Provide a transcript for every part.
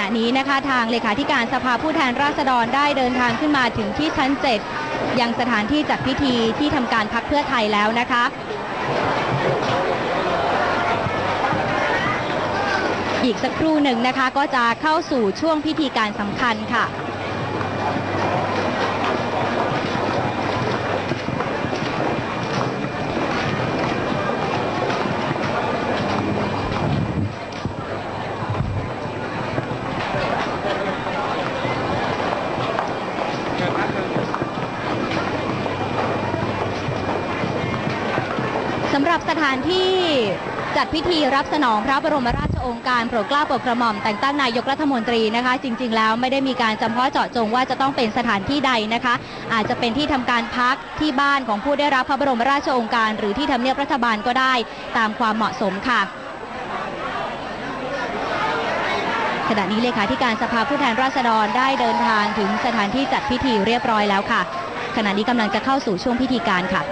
ณะนี้นะคะ ทางเลขาธิการสภาผู้แทนราษฎรได้เดินทางขึ้นมาถึงที่ชั้น 7 ยังสถานที่จัดพิธีที่ทำการพักเพื่อไทยแล้วนะคะอีกสักครู่หนึ่งนะคะก็จะเข้าสู่ช่วงพิธีการสำคัญค่ะ สำหรับสถานที่จัดพิธีรับสนองพระบรมราชโองการโปรดเกล้าโปรดกระหม่อมแต่งตั้งนายกรัฐมนตรีนะคะ จริง ๆ แล้วไม่ได้มีการจำเพาะเจาะจงว่าจะต้องเป็นสถานที่ใดนะคะ อาจจะเป็นที่ทำการพักที่บ้านของผู้ได้รับพระบรมราชโองการ หรือที่ทำเนียบรัฐบาลก็ได้ตามความเหมาะสมค่ะ ขณะนี้เลขาธิการสภาผู้แทนราษฎรได้เดินทางถึงสถานที่จัดพิธีเรียบร้อยแล้วค่ะ ขณะนี้กำลังจะเข้าสู่ช่วงพิธีการค่ะ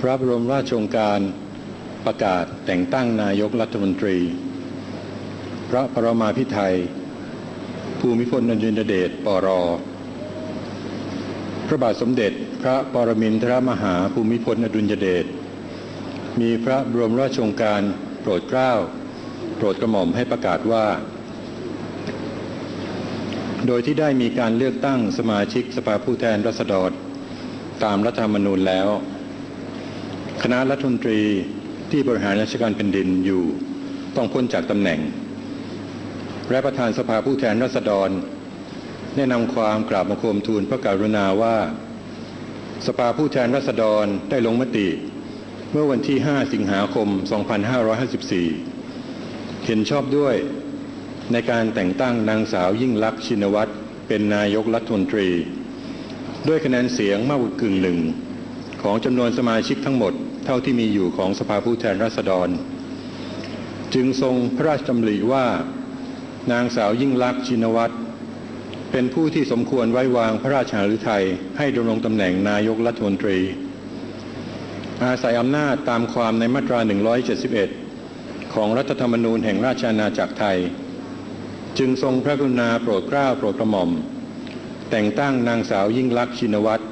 พระบรมราชโองการประกาศแต่งตั้งนายกรัฐมนตรี พระปรมาภิไธยภูมิพลอดุลยเดชปร พระบาทสมเด็จพระปรมินทรมหาภูมิพลอดุลยเดชมีพระบรมราชโองการ ปรดเกล้า โปรดกระหม่อมให้ประกาศว่า โดยที่ได้มีการเลือกตั้งสมาชิกสภาผู้แทนราษฎรตามรัฐธรรมนูญแล้ว คณะรัฐมนตรีที่บริหารราชการแผ่นดินอยู่ต้องพ้นจากตำแหน่ง และประธานสภาผู้แทนราษฎรแนะนำความกราบบังคมทูลพระกรุณาว่า สภาผู้แทนราษฎรได้ลงมติ เมื่อวันที่ 5 สิงหาคม 2554 เห็นชอบด้วยในการแต่งตั้งนางสาวยิ่งลักษณ์ชินวัตรเป็นนายกรัฐมนตรี ด้วยคะแนนเสียงมากกว่ากึ่งหนึ่ง ของจำนวนสมาชิกทั้งหมดเท่าที่มีอยู่ของสภาผู้แทนราษฎร จึงทรงพระราชดำริว่า นางสาวยิ่งลักษณ์ชินวัตรเป็นผู้ที่สมควรไว้วางพระราชหฤทัยให้ดำรงตำแหน่งนายกรัฐมนตรี อาศัยอำนาจตามความในมาตรา 171 ของรัฐธรรมนูญแห่งราชอาณาจักรไทย จึงทรงพระกรุณาโปรดเกล้าโปรดกระหม่อม แต่งตั้งนางสาวยิ่งลักษณ์ชินวัตร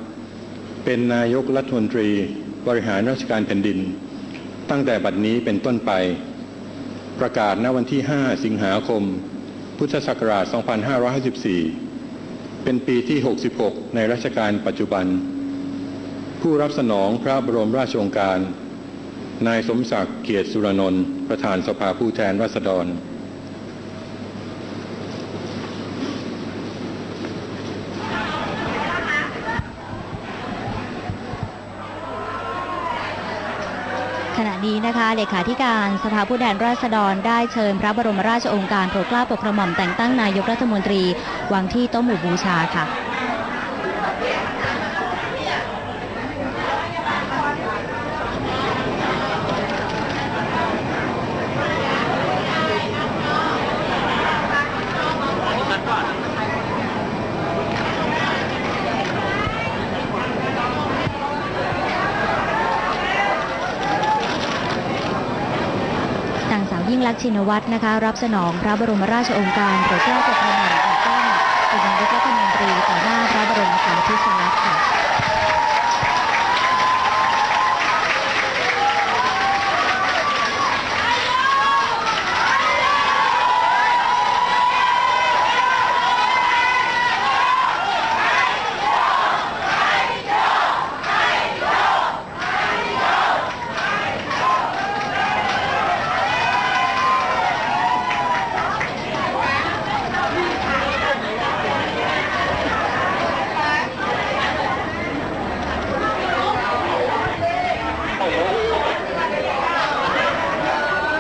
เป็นนายกรัฐมนตรีบริหารราชการแผ่นดิน ตั้งแต่บัดนี้เป็นต้นไป ประกาศณวันที่ 5 สิงหาคม พุทธศักราช 2554 เป็นปีที่ 66 ในรัชกาลปัจจุบัน ผู้รับสนองพระบรมราชโองการ นายสมศักดิ์เกียรติสุรนนท์ประธานสภาผู้แทนราษฎร ขณะนี้นะคะเลขาธิการสภาผู้แทนราษฎรได้เชิญพระบรมราชโองการโปรดเกล้าโปรดกระหม่อมแต่งตั้งนายกรัฐมนตรีวางที่โต๊ะหมู่บูชาค่ะ ยิ่งลักษณ์ชินวัตรนะคะ รับสนองพระบรมราชโองการโปรดเกล้าโปรดกระหม่อมแต่งตั้งเป็นนายกรัฐมนตรีต่อมสารีริกธาตุค่ะ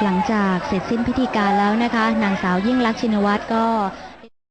หลังจากเสร็จสิ้นพิธีการแล้วนะคะ นางสาวยิ่งลักษณ์ชินวัตรก็